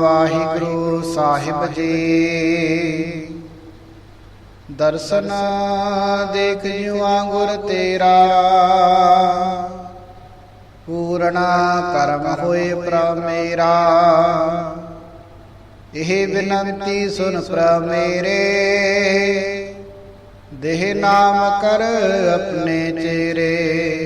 ਵਾਹਿਗੁਰੂ ਸਾਹਿਬ ਜੀ। ਦਰਸ਼ਨ ਦੇਖ ਜੁਆ ਗੁਰ ਤੇਰਾ। ਪੂਰਣਾ ਕਰਮ ਹੋਏ ਪ੍ਰਭ ਮੇਰਾ। ਇਹ ਬਿਨੰਤੀ ਸੁਨ ਪ੍ਰਭ ਮੇਰੇ। ਦੇਹ ਨਾਮ ਕਰ ਆਪਣੇ ਚੇਰੇ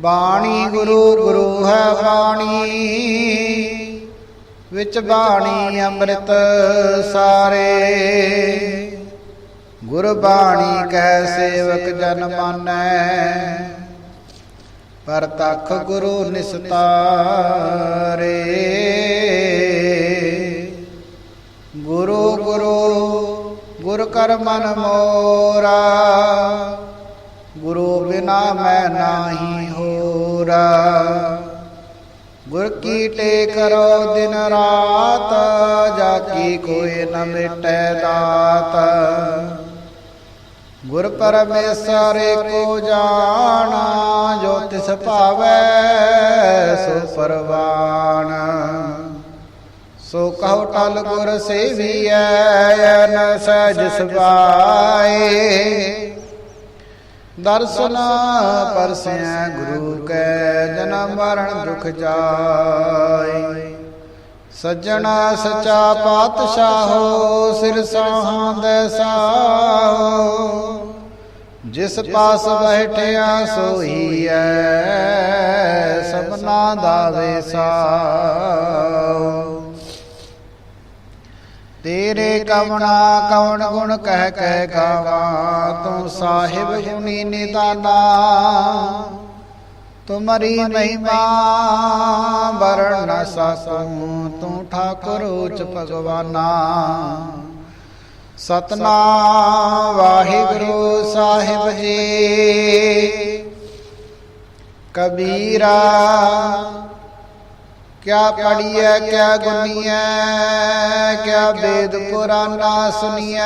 ਬਾਣੀ ਗੁਰੂ ਗੁਰੂ ਹੈ ਬਾਣੀ। ਵਿੱਚ ਬਾਣੀ ਅੰਮ੍ਰਿਤ ਸਾਰੇ। ਗੁਰ ਬਾਣੀ ਕਹਿ ਸੇਵਕ ਜਨ ਮਾਨੈ। ਪਰ ਤਖ ਗੁਰੂ ਨਿਸਤਾਰੇ। ਗੁਰੂ ਗੁਰੂ, ਗੁਰ ਕਰ ਮਨ ਮੋਰਾ। ਗੁਰੂ ਬਿਨਾ ਮੈਂ ਨਾਹੀ ਹੋਰਾ ਗੁਰ ਕੀ ਟੇ ਕਰੋ ਦਿਨ ਰਾਤ ਜਾ ਕੀ ਕੋਈ ਨ ਮਿਟੈ ਦਾਤ। ਗੁਰ ਪਰਮੇਸ਼ਰ ਕੋ ਜਾਣਾ ਜੋ ਤਿਸ ਭਾਵੈ ਸੋ ਪਰਵਾਨ। ਸੋ ਕਹੋ ਟਲ ਗੁਰ ਸੇਵੀਐ ਨ ਸਜ ਸੁਭਾਏ। ਦਰਸ਼ਨ ਪਰਸੈ ਗੁਰੂ ਕੈ, ਜਨਮ ਮਰਨ ਦੁਖ ਜਾਏ। ਸੱਜਣਾ ਸਚਾ ਪਾਤਸ਼ਾਹੋ ਸਿਰ ਸਾਹਾਂ ਸਾਹੋ। ਜਿਸ ਪਾਸ ਬੈਠਿਆ ਸੋਈ ਐ ਸਭਨਾ ਦਾ ਵੇਸਾ। ਤੇਰੇ ਕਵਣਾ ਕਵਣ ਗੁਣ ਕਹਿ ਕਹਿ ਗਾਵਾਂ, ਤੂੰ ਸਾਹਿਬ ਗੁਣੀ ਨਿਦਾਨਾ ਤੁਮਰੀ ਮਹਿਮਾ ਵਰਣ ਨ ਸਕੂੰ ਤੂੰ ਠਾਕੁਰ ਉਚ ਭਗਵਾਨਾ। ਸਤਨਾਮ ਵਾਹਿਗੁਰੂ ਸਾਹਿਬ ਜੀ, ਕਬੀਰਾ ਕਿਆ ਪੜੀਐ ਕਿਆ ਗੁਨੀਐ, ਕਿਆ ਵੇਦ ਪੁਰਾਨਾ ਸੁਨੀਐ।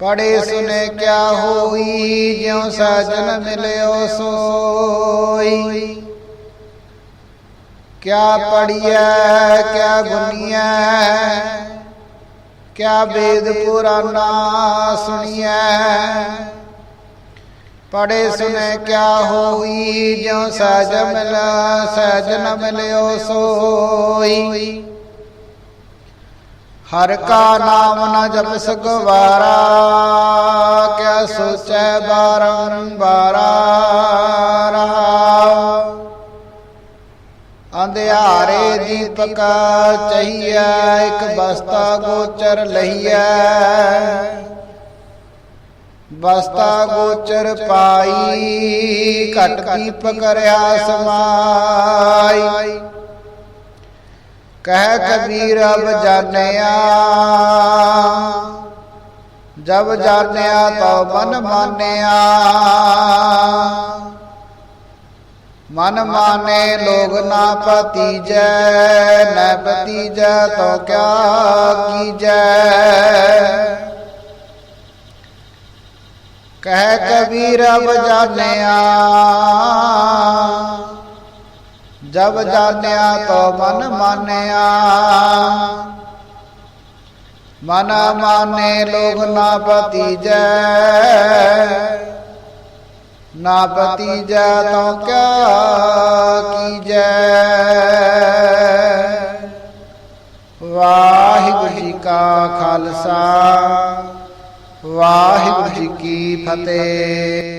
ਪੜੇ ਸੁਨੇ ਕਿਆ ਹੋਈ, ਜਿਉ ਸਾਜਨ ਮਿਲਿਓ ਸੋਈ। ਕਿਆ ਪੜੀਐ ਕਿਆ ਗੁਨੀਐ, ਕਿਆ ਵੇਦ ਪੁਰਾਨਾ ਸੁਣੀਐ ਪੜੇ ਸੁਨੇ ਕਿਆ ਹੋਈ, ਜਿਉ ਸਹਿਜ ਮਿਲ, ਸਹਿਜ ਨ ਮਿਲਿਓ ਸੋਈ। ਹਰ ਕਾ ਨਾਮ ਨ ਜਪਸ ਗਵਾਰਾ ਕਿਆ ਸੋਚੈ ਬਾਰੰਬਾਰਾ ਰਹਾ ਅੰਧਿਆਰੇ ਦੀਪਕ ਚਹੀਐ, ਇੱਕ ਬਸਤਾ ਗੋਚਰ ਲਈਐ ਵਸਤਾ ਗੋਚਰ ਪਾਈ, ਘਟ ਦੀਪਕ ਰਿਆ ਸਮਾਈ। ਕਹਿ ਕਬੀਰ, ਅਬ ਜਾਣਿਆ। ਜਬ ਜਾਣਿਆ ਤਉ ਮਨ ਮਾਨਿਆ। ਮਨ ਮਾਨੇ ਲੋਗ ਨਾ ਪਤੀਜੈ ਨ ਪਤੀਜੈ ਤੋ ਕਿਆ ਕੀਜੈ। ਕਹਿ ਕਬੀਰ ਅਬ ਜਾਣਿਆ ਜਬ ਜਾਣਿਆ ਤੋ ਮਨ ਮਾਨਿਆ ਮਨ ਮਾਨੇ ਲੋਗ ਨਾ ਪਤੀਜੈ ਨਾ ਪਤੀਜੈ ਤੋ ਕਿਆ ਕੀਜੈ ਵਾਹਿਗੁਰੂ ਜੀ ਕਾ ਖਾਲਸਾ ਵਾਹਿਗੁਰੂ ਜੀ ਕੀ ਫਤਿਹ।